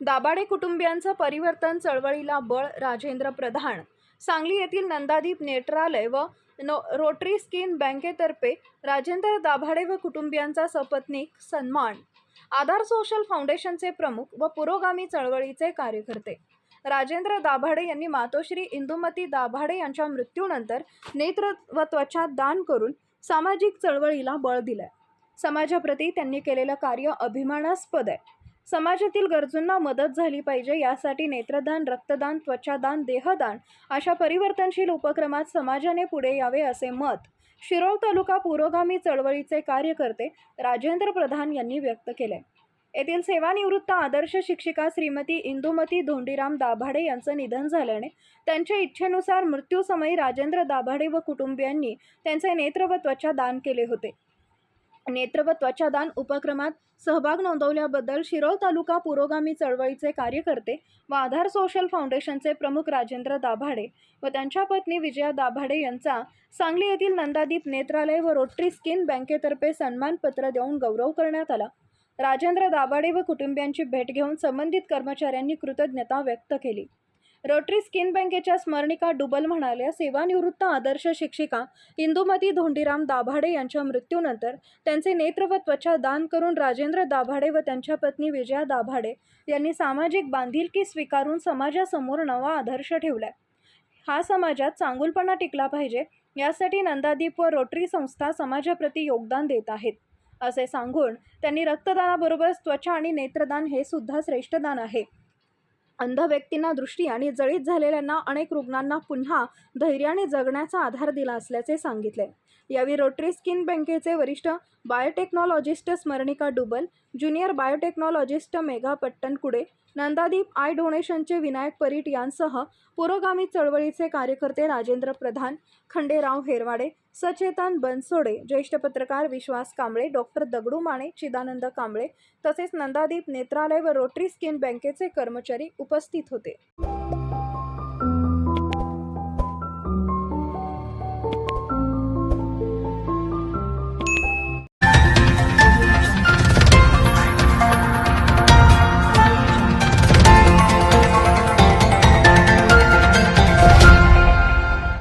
दाभाडे कुटुंबियांचं परिवर्तन चळवळीला बळ राजेंद्र प्रधान. सांगली येथील नंदादीप नेत्रालय व नो रोटरी स्किन बँकेतर्फे राजेंद्र दाभाडे व कुटुंबियांचा सपत्नीक सन्मान. आधार सोशल फाउंडेशनचे प्रमुख व पुरोगामी चळवळीचे कार्यकर्ते. राजेंद्र दाभाडे यांनी मातोश्री इंदुमती दाभाडे यांच्या मृत्यूनंतर नेत्र व त्वचा दान करून सामाजिक चळवळीला बळ दिलं समाजाप्रती त्यांनी केलेलं कार्य अभिमानास्पद आहे. समाजातील गरजूंना मदत झाली पाहिजे यासाठी नेत्रदान रक्तदान त्वचादान देहदान अशा परिवर्तनशील उपक्रमात समाजाने पुढे यावे असे मत शिरोळ तालुका पुरोगामी चळवळीचे कार्यकर्ते राजेंद्र प्रधान यांनी व्यक्त केले. येथील सेवानिवृत्त आदर्श शिक्षिका श्रीमती इंदुमती धोंडीराम दाभाडे यांचं निधन झाल्याने त्यांच्या इच्छेनुसार मृत्यूसमयी राजेंद्र दाभाडे व कुटुंबियांनी त्यांचे नेत्र व त्वचा दान केले होते. नेत्र व त्वचादान उपक्रमात सहभाग नोंदवल्याबद्दल शिरोळ तालुका पुरोगामी चळवळीचे कार्यकर्ते व आधार सोशल फाउंडेशनचे प्रमुख राजेंद्र दाभाडे व त्यांच्या पत्नी विजया दाभाडे यांचा सांगली येथील नंदादीप नेत्रालय व रोटरी स्किन बँकेतर्फे सन्मानपत्र देऊन गौरव करण्यात आला. राजेंद्र दाभाडे व कुटुंबियांची भेट घेऊन संबंधित कर्मचाऱ्यांनी कृतज्ञता व्यक्त केली. रोटरी स्किन बँकेच्या स्मरणिका डुबल म्हणाल्या सेवानिवृत्त आदर्श शिक्षिका इंदुमती धोंडीराम दाभाडे यांच्या मृत्यूनंतर त्यांचे नेत्र व त्वचा दान करून राजेंद्र दाभाडे व त्यांच्या पत्नी विजया दाभाडे यांनी सामाजिक बांधिलकी स्वीकारून समाजासमोर नवा आदर्श ठेवलाय. हा समाजात चांगुलपणा टिकला पाहिजे यासाठी नंदादीप व रोटरी संस्था समाजाप्रती योगदान देत आहेत. असे सांगून त्यांनी रक्तदानाबरोबर त्वचा आणि नेत्रदान हे सुद्धा श्रेष्ठ दान आहे. अंध व्यक्तींना दृष्टी आणि जळीत झालेल्यांना अनेक रुग्णांना पुन्हा धैर्याने जगण्याचा आधार दिला असल्याचे सांगितले. यावेळी रोटरी स्किन बँकेचे वरिष्ठ biotechnologist Smaranika Dubal junior biotechnologist Megha Pattankude Nandadeep eye डोनेशनचे Vinayak Parit यांसह पुरोगामी चळवळीचे कार्यकर्ते राजेंद्र प्रधान खंडेराव हेरवाडे सचेतन बनसोडे ज्येष्ठ पत्रकार विश्वास कांबळे डॉक्टर दगडू माने चिदानंद कांबळे तसेच नंदादीप नेत्रालय व रोटरी स्किन बँकेचे कर्मचारी उप उपस्थित होते.